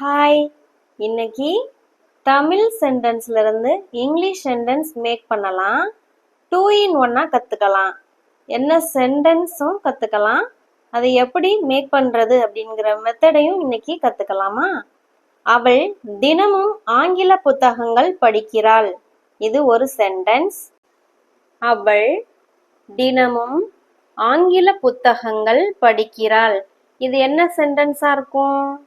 Hi இன்னைக்கு தமிழ் சென்டென்ஸ்ல இருந்து இங்கிலீஷ் சென்டென்ஸ் மேக் பண்ணலாம். டூ இன் ஒன்னா கத்துக்கலாம். என்ன சென்டென்ஸும் கத்துக்கலாம். அதை எப்படி மேக் பண்றது அப்படிங்கிற மெத்தடையும் இன்னைக்கு கத்துக்கலாமா? அவள் தினமும் ஆங்கில புத்தகங்கள் படிக்கிறாள். இது ஒரு சென்டென்ஸ் அவள் தினமும் ஆங்கில புத்தகங்கள் படிக்கிறாள். இது என்ன சென்டென்ஸா இருக்கும்?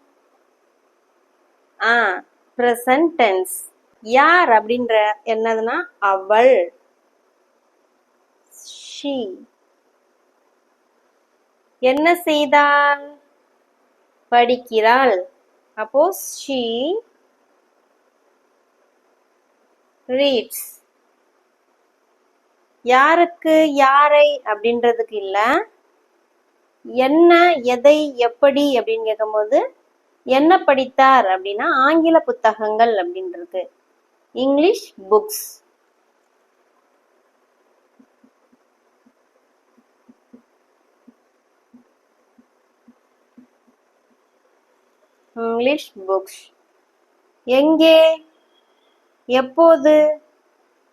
ஆ ப்ரெசன்ட் டென்ஸ் யார் அப்படின்ற என்னதுன்னா அவள். ஷீ என்ன செய்தாள்? படிக்கிறாள். அப்போ ஷீ ரீட்ஸ் யாருக்கு யாரை அப்படின்றதுக்கு இல்ல. என்ன எதை எப்படி அப்படின்னு கேட்கும்போது என்ன படித்தார் அப்படின்னா ஆங்கில புத்தகங்கள் அப்படின்றது. இங்கிலீஷ் புக்ஸ் இங்கிலீஷ் புக்ஸ் எங்கே? எப்போது?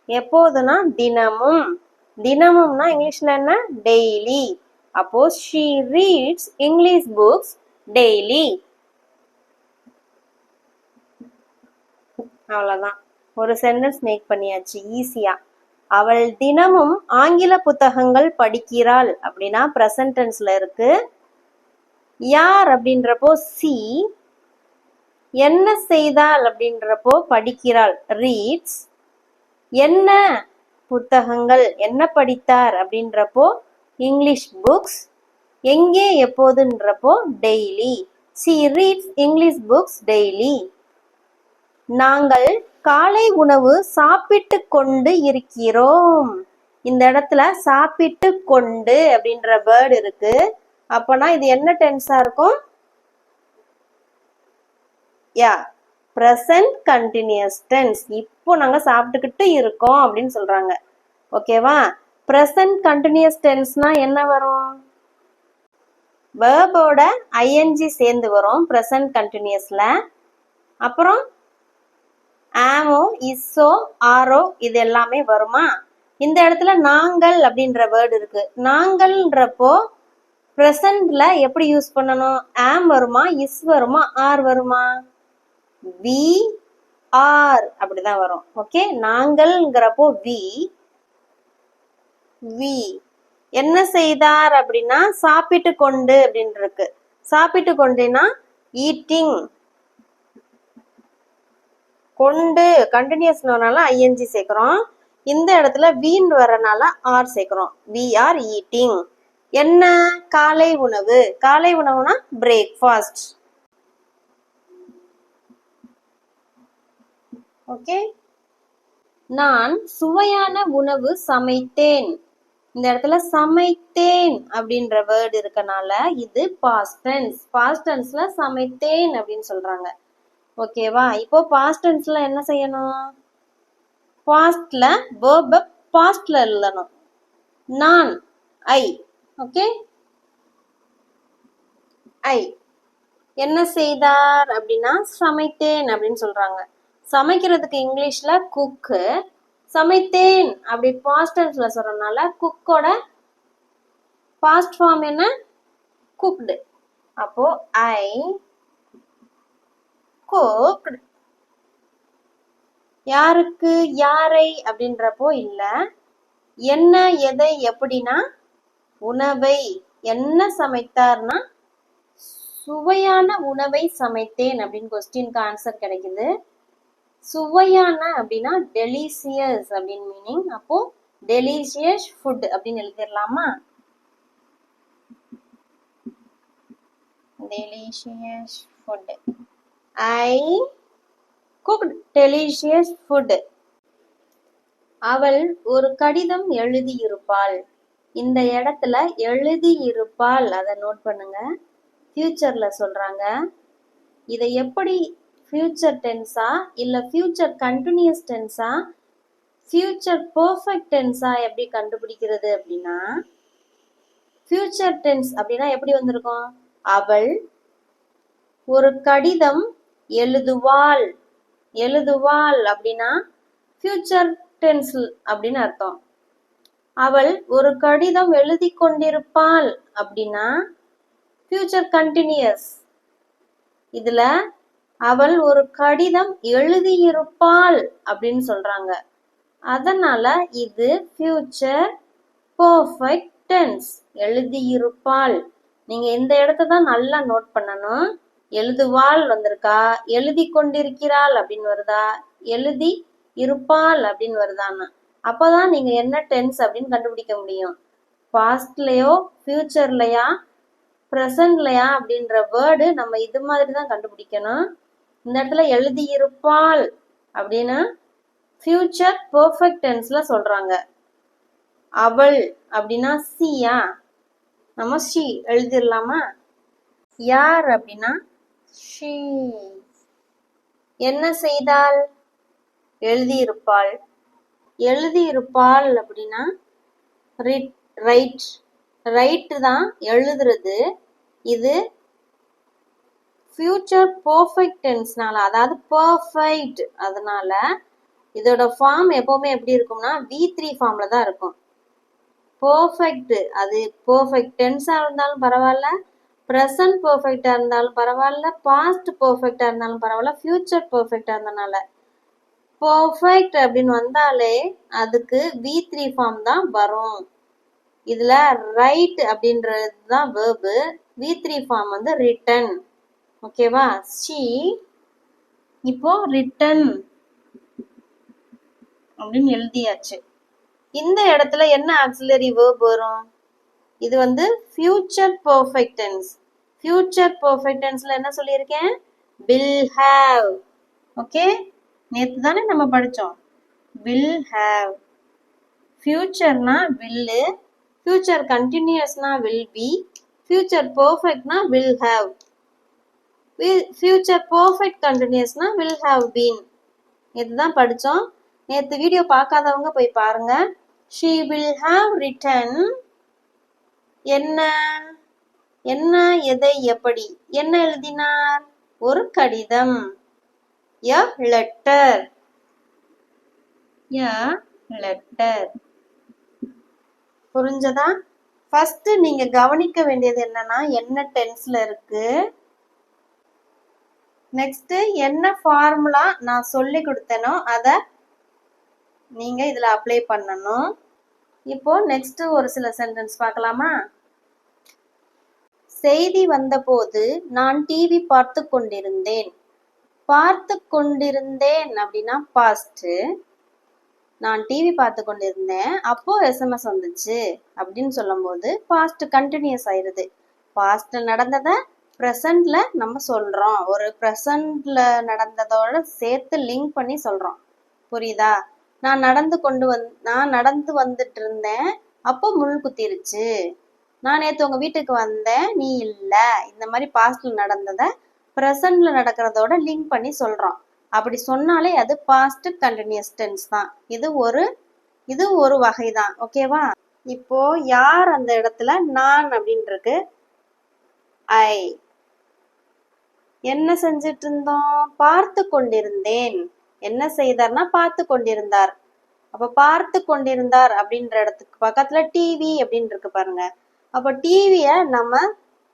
எப்போதுனா தினமும். தினமும்னா இங்கிலீஷ்ல என்ன? டெய்லி அப்போ she reads English books daily அவ்வளவுதான். ஒரு சென்டென்ஸ் மேக் பண்ணியாச்சு ஈஸியா அவள் தினமும் ஆங்கில புத்தகங்கள் படிக்கிறாள் அப்படின்னா ப்ரெசன்ட் டென்ஸ்ல இருக்கு. யார் அப்படின்றப்போ சி என்ன செய்தாள் அப்படின்றப்போ படிக்கிறாள் ரீட்ஸ் என்ன புத்தகங்கள் என்ன படித்தார் அப்படின்றப்போ இங்கிலீஷ் புக்ஸ் எங்கே எப்போதுன்றப்போ daily she reads English books daily நாங்கள் காலை உணவு சாப்பிட்டு கொண்டு இருக்கிறோம். இந்த இடத்துல சாப்பிட்டு கொண்டு அப்படின்ற வேர்டு இருக்கு. அப்பனா இது என்ன டென்ஸா இருக்கும்? யா ப்ரெசன்ட் கண்டினியூஸ் டென்ஸ் இப்போ நாங்க சாப்பிட்டுக்கிட்டு இருக்கோம் அப்படின்னு சொல்றாங்க. ஓகேவா ப்ரெசன்ட் கண்டினியூஸ் டென்ஸ்னா என்ன வரும்? வேர்போட ஐஎன்ஜி சேர்ந்து வரும் ப்ரெசன்ட் கண்டினியூஸ்ல அப்புறம் ஆமோ இஸ்ஸோ ஆரோ இது எல்லாமே வருமா? இந்த இடத்துல நாங்கள் அப்படின்ற வேர்டு இருக்கு. நாங்கள்ன்றப்போ ப்ரெசண்ட்ல எப்படி யூஸ் பண்ணணும்? ஆம் வருமா? இஸ் வருமா? ஆர் வருமா? வி ஆர் அப்படிதான் வரும். ஓகே நாங்கள்ங்கிறப்போ வி வி என்ன செய்தார் அப்படின்னா சாப்பிட்டு கொண்டு அப்படின்னு இருக்கு. சாப்பிட்டு கொண்டுனா ஈட்டிங் கொண்டு கண்டினியூஸ்னால ஐஎன்ஜி சேர்க்குறோம். இந்த இடத்துல வீண் வரனால ஆர் சேர்க்குறோம். வி ஆர் ஈட்டிங் என்ன? காலை உணவு. காலை உணவுனா பிரேக்ஃபாஸ்ட் ஓகே நான் சுவையான உணவு சமைத்தேன். இந்த இடத்துல சமைத்தேன் அப்படின்ற வேர்டு இருக்கனால இது பாஸ்டன்ஸ் பாஸ்டன்ஸ்ல சமைத்தேன் அப்படின்னு சொல்றாங்க. ஓகேவா? இப்போ பாஸ்ட் டென்ஸ்ல என்ன செய்யணும்? பாஸ்ட்ல வேர்ப பாஸ்ட்ல எழுதணும். நான் ஐ ஓகே ஐ என்ன செய்தார் அப்படின்னா சமைத்தேன் அப்படின்னு சொல்றாங்க. சமைக்கிறதுக்கு இங்கிலீஷ்ல குக்கு சமைத்தேன் அப்படி பாஸ்ட் டென்ஸ்ல சொல்றதுனால குக்கோட பாஸ்ட் ஃபார்ம் என்ன? குக்டு அப்போ ஐ cooked யாருக்கு யாரை அப்படின்றப்போ இல்ல. என்ன எதை எப்படின்னா உணவை. என்ன சமைத்தார்னா சுவையான உணவை சமைத்தேன் அப்படின்னு கொஸ்டின்க்கு ஆன்சர் கிடைக்குது. சுவையான அப்படின்னா டெலிசியஸ் அப்படின்னு மீனிங் அப்போ டெலிசியஸ் ஃபுட் அப்படின்னு எழுதிடலாமா delicious food I cooked delicious food அவள் ஒரு கடிதம் எழுதியிருப்பாள். இந்த இடத்துல எழுதியிருப்பாள். அதை நோட் பண்ணுங்க. ஃபியூச்சர்ல சொல்றாங்க. இதை எப்படி ஃபியூச்சர் டென்ஸா இல்ல ஃபியூச்சர் கண்டினியூஸ் டென்ஸா ஃபியூச்சர் பர்ஃபெக்ட் டென்ஸா எப்படி கண்டுபிடிக்கிறது அப்படின்னா ஃபியூச்சர் டென்ஸ் அப்படின்னா எப்படி வந்திருக்கும்? அவள் ஒரு கடிதம் எழுதுவாள். எழுதுவாள் அப்படின்னா ஃபியூச்சர் டென்சில் அப்படின்னு அர்த்தம். அவள் ஒரு கடிதம் எழுதி கொண்டிருப்பாள் அப்படின்னா ஃபியூச்சர் கண்டினியூஸ் இதுல அவள் ஒரு கடிதம் எழுதியிருப்பாள் அப்படின்னு சொல்றாங்க. அதனால இது ஃபியூச்சர் பர்ஃபெக்ட் டென்ஸ் எழுதியிருப்பாள். நீங்க இந்த இடத்த தான் நல்லா நோட் பண்ணணும். எழுதுவாள் வந்திருக்கா? எழுதி கொண்டிருக்கிறாள் அப்படின்னு வருதா? எழுதி இருப்பாள் அப்படின்னு வருதான்னு. அப்பதான் நீங்க என்ன டென்ஸ் அப்படின்னு கண்டுபிடிக்க முடியும். பாஸ்ட்லயோ ஃபியூச்சர்லயா ப்ரெசன்ட்லயா அப்படின்ற வேர்டு நம்ம இது மாதிரி தான் கண்டுபிடிக்கணும். இந்த இடத்துல எழுதியிருப்பாள் அப்படின்னு ஃபியூச்சர் பர்ஃபெக்ட் டென்ஸ்ல சொல்றாங்க. அவள் அப்படின்னா சியா? நம்ம ஷி எழுதிடலாமா? யார் அப்படின்னா ஷீ. என்ன செய்தால்? எழுதியிருப்பாள். எழுதியிருப்பாள் அப்படின்னா ரைட் ரைட்டு தான் எழுதுறது. இது ஃபியூச்சர் பர்ஃபெக்ட் டென்ஸ்னால அதாவது பர்ஃபெக்ட். அதனால இதோட ஃபார்ம் எப்பவுமே எப்படி இருக்கும்னா வி த்ரீ ஃபார்ம்ல தான் இருக்கும். பர்ஃபெக்ட். அது பர்ஃபெக்ட் டென்ஸா இருந்தாலும் பரவாயில்ல. ப்ரெசன்ட் பர்ஃபெக்டாக இருந்தாலும் பரவாயில்ல பாஸ்ட் பர்ஃபெக்டாக இருந்தாலும் பரவாயில்ல ஃப்யூச்சர் பர்ஃபெக்டாக இருந்தனால. பர்ஃபெக்ட் அப்படின்னு வந்தாலே அதுக்கு வி த்ரீ ஃபார்ம் தான் வரும். இதில் ரைட் அப்படின்றது தான் வேர்பு வி த்ரீ ஃபார்ம் வந்து ரிட்டன் ஓகேவா ஷி இப்போ ரிட்டன் அப்படின்னு எழுதியாச்சு. இந்த இடத்துல என்ன ஆக்சிலரி வேர்ப் வரும்? இது வந்து future perfect tense future perfect டென்ஸ்ல என்ன சொல்லியிருக்கேன்? வில் ஹேவ் ஓகே நேற்று தானே நம்ம படித்தோம் வில் ஹேவ் ஃபியூச்சர்னா வில்லு ஃபியூச்சர் கண்டினியூஸ்னா வில் பி ஃபியூச்சர் பர்ஃபெக்ட்னா வில் ஹாவ் ஃபியூச்சர் பர்ஃபெக்ட் கண்டினியூஸ்னா வில் ஹேவ் பீன் இதுதான் படித்தோம் நேற்று வீடியோ பார்க்காதவங்க போய் பாருங்க. ஷீ வில் ஹாவ் ரிட்டன் என்ன? என்ன எதை எப்படி? என்ன எழுதினார்? ஒரு கடிதம். A letter. A letter. புரிஞ்சதா? ஃபர்ஸ்ட் நீங்க கவனிக்க வேண்டியது என்னன்னா என்ன டென்ஸ்ல இருக்கு? நெக்ஸ்ட் என்ன ஃபார்முலா நான் சொல்லி கொடுத்தேனோ அதை நீங்க இதுல அப்ளை பண்ணணும். இப்போ நெக்ஸ்ட் ஒரு சில சென்டென்ஸ் பார்க்கலாமா? செய்தி வந்தபோது நான் டிவி பார்த்து கொண்டிருந்தேன். பார்த்து கொண்டிருந்தேன் அப்படின்னா பாஸ்ட்டு நான் டிவி பார்த்து கொண்டிருந்தேன். அப்போ எஸ்எம்எஸ் வந்துச்சு அப்படின்னு சொல்லும்போது பாஸ்ட் கண்டினியூஸ் ஆயிருது. பாஸ்ட்ல நடந்ததை ப்ரெசண்ட்ல நம்ம சொல்றோம். ஒரு ப்ரெசண்ட்ல நடந்ததோட சேர்த்து லிங்க் பண்ணி சொல்றோம். புரியுதா? நான் நடந்து கொண்டு வந் நான் நடந்து வந்துட்டு இருந்தேன். அப்போ முள் குத்திருச்சு. நான் நேற்று உங்க வீட்டுக்கு வந்தேன். நீ இல்ல. இந்த மாதிரி பாஸ்ட்ல நடந்ததை ப்ரெசண்ட்ல நடக்கிறதோட லிங்க் பண்ணி சொல்றோம். அப்படி சொன்னாலே அது பாஸ்ட் கண்டினியூஸ் டென்ஸ் தான். இது ஒரு இது ஒரு வகை தான் ஓகேவா இப்போ யார் அந்த இடத்துல நான் அப்படின்னு இருக்கு ஐ என்ன செஞ்சிட்டு இருந்தோம் பார்த்து கொண்டிருந்தேன். என்ன செய்தார்னா பார்த்து கொண்டிருந்தார். அப்ப பார்த்து கொண்டிருந்தார் அப்படின்ற இடத்துக்கு பக்கத்துல டிவி அப்படின்னு இருக்கு பாருங்க. அப்போ டிவியை நம்ம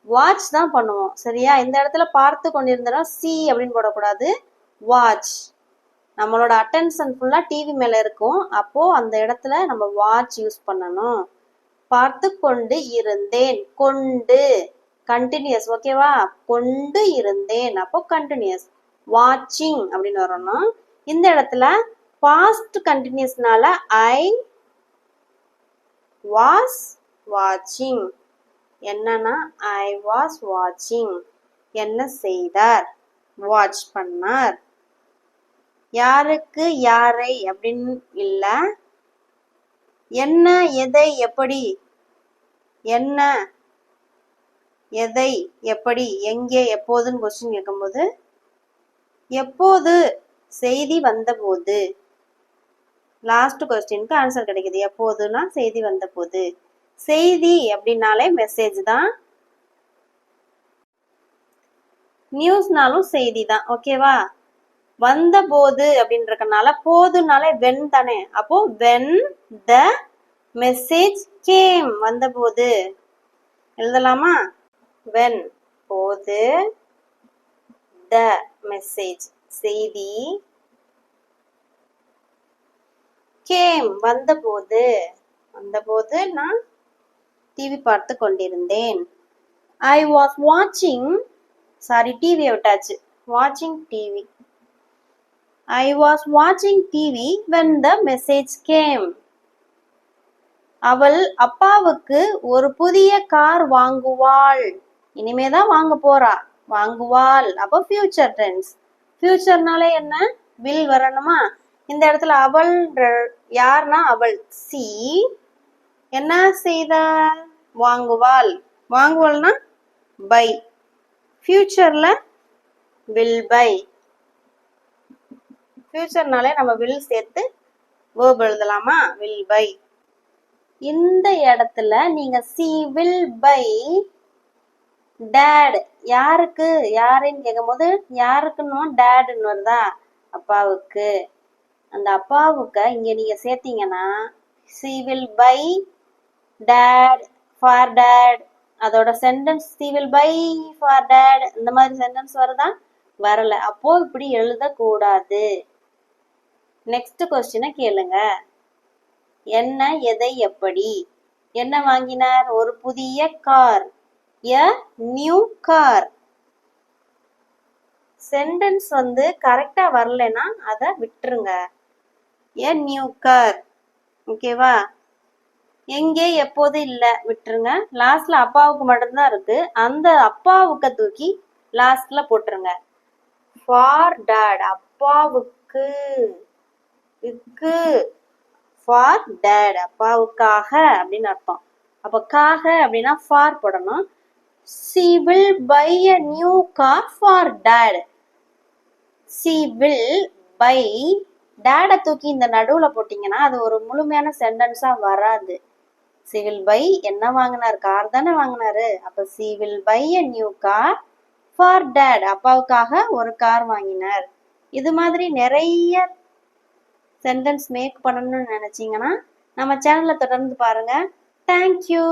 வாட்ச் தான் பண்ணுவோம். சரியா? இந்த இடத்துல பார்த்து கொண்டிருந்தோம் சி அப்படின்னு போடக்கூடாது. வாட்ச் நம்மளோட அட்டென்ஷன் ஃபுல்லாக டிவி மேலே இருக்கும். அப்போ அந்த இடத்துல நம்ம வாட்ச் யூஸ் பண்ணணும். பார்த்து கொண்டு இருந்தேன். கொண்டு. கண்டினியூஸ் ஓகேவா கொண்டு இருந்தேன். அப்போ கண்டினியூஸ் வாட்சிங் அப்படின்னு வரணும். இந்த இடத்துல பாஸ்ட் கண்டினியூஸ்னால ஐ வாஸ் வாட்சிங் என்னன்னா ஐ வாஸ் வாட்சிங் என்ன செய்தார்? வாட்ச் பண்ணார். யாருக்கு? யாரை? அப்படின்னு இல்ல. என்ன எதை எப்படி? என்ன எதை எப்படி? எங்கே எப்போதுன்னு கொஸ்டின் கேட்கும்போது எப்போது? செய்தி வந்தபோது. லாஸ்ட் கொஸ்டினுக்கு ஆன்சர் கிடைக்குது. எப்போதுன்னா செய்தி வந்தபோது. செய்தி அப்படின்னாலே மெசேஜ் தான். நியூஸ்னாலும் செய்தி தான் ஓகேவா வந்த போது அப்படின்றக்கனால போதுனாலே வென் தானே? அப்போ வென் த மெசேஜ் கேம் வந்த போது. எழுதலாமா? வென் போது த மெசேஜ் செய்தி கேம் வந்தபோது வந்தபோது நான் டிவி பார்த்து கொண்டிருந்தேன். ஐ வாஸ் வாட்சிங் சாரி டிவியை விட்டாச்சு. வாட்சிங் டிவி ஐ வாஸ் வாட்சிங் TV when the message game அவள் அப்பாவுக்கு ஒரு புதிய கார் வாங்குவாள். இனிமே தான் வாங்க போறா. வாங்குவாள். அப்போ ஃபியூச்சர் டென்ஸ் ஃபியூச்சர்னாலே என்ன? வில் வரணுமா? இந்த இடத்துல அவள் யார்னா அவள்? சி என்ன செய்தால் வாங்குவாள். வாங்குவாள்னா பை ஃபியூச்சர்ல வில் பை ஃபியூச்சர்னாலே நம்ம வில் சேர்த்து வேர்ப் எழுதலாமா? வில் பை இந்த இடத்துல நீங்க சி வில் பை டேட் யாருக்கு? யாருன்னு கேட்கும்போது யாருக்குன்னு டேடுன்னு வருதா? அப்பாவுக்கு. அந்த அப்பாவுக்கு இங்க நீங்க சேர்த்தீங்கன்னா she will buy dad for dad அதோட sentence she will buy for dad இந்த மாதிரி சென்டென்ஸ் வருதா? வரல. அப்போ இப்படி எழுதக்கூடாது. நெக்ஸ்ட் கொஸ்டினை கேளுங்க. என்ன எதை எப்படி? என்ன வாங்கினார்? ஒரு புதிய car a new car sentence வந்து கரெக்டா வரலைன்னா அதை விட்டுருங்க. எ நியூ கார் ஓகேவா எங்கே எப்போது இல்லை விட்டுருங்க. லாஸ்ட்ல அப்பாவுக்கு மட்டும்தான் இருக்கு. அந்த அப்பாவுக்கு தூக்கி லாஸ்ட்ல போட்டுருங்க. ஃபார் டேட் அப்பாவுக்கு. இக்கு. ஃபார் டேட் அப்பாவுக்காக அப்படின்னு அர்த்தம். அப்போ காக அப்படின்னா ஃபார் போடணும். She will buy a new car for dad she will buy டேடை தூக்கி இந்த நடுவில் போட்டிங்கன்னா அது ஒரு முழுமையான சென்டென்ஸாக வராது. சிவில் பை என்ன வாங்கினார்? கார் தானே வாங்கினாரு? அப்ப she will buy a new car for dad அப்பாவுக்காக ஒரு கார் வாங்கினார். இது மாதிரி நிறைய சென்டென்ஸ் மேக் பண்ணணும்னு நினைச்சீங்கன்னா நம்ம சேனலை தொடர்ந்து பாருங்க. தேங்க்யூ